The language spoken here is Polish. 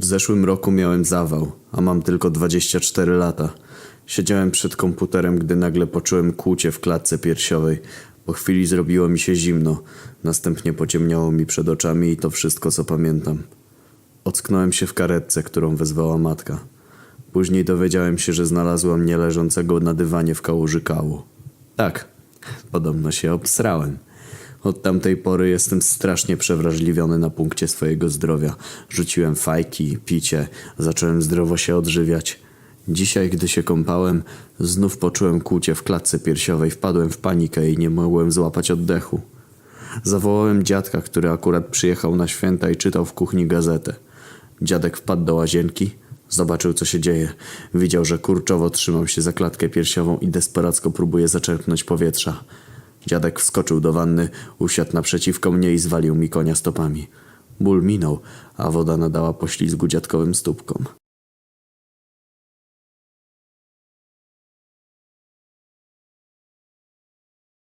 W zeszłym roku miałem zawał, a mam tylko 24 lata. Siedziałem przed komputerem, gdy nagle poczułem kłucie w klatce piersiowej. Po chwili zrobiło mi się zimno, następnie pociemniało mi przed oczami i to wszystko, co pamiętam. Ocknąłem się w karetce, którą wezwała matka. Później dowiedziałem się, że znalazła mnie leżącego na dywanie w kałuży kału. Tak, podobno się obsrałem. Od tamtej pory jestem strasznie przewrażliwiony na punkcie swojego zdrowia. Rzuciłem fajki, picie, zacząłem zdrowo się odżywiać. Dzisiaj, gdy się kąpałem, znów poczułem kłucie w klatce piersiowej, wpadłem w panikę i nie mogłem złapać oddechu. Zawołałem dziadka, który akurat przyjechał na święta i czytał w kuchni gazetę. Dziadek wpadł do łazienki, zobaczył co się dzieje. Widział, że kurczowo trzymał się za klatkę piersiową i desperacko próbuje zaczerpnąć powietrza. Dziadek wskoczył do wanny, usiadł naprzeciwko mnie i zwalił mi konia stopami. Ból minął, a woda nadała poślizgu dziadkowym stópkom.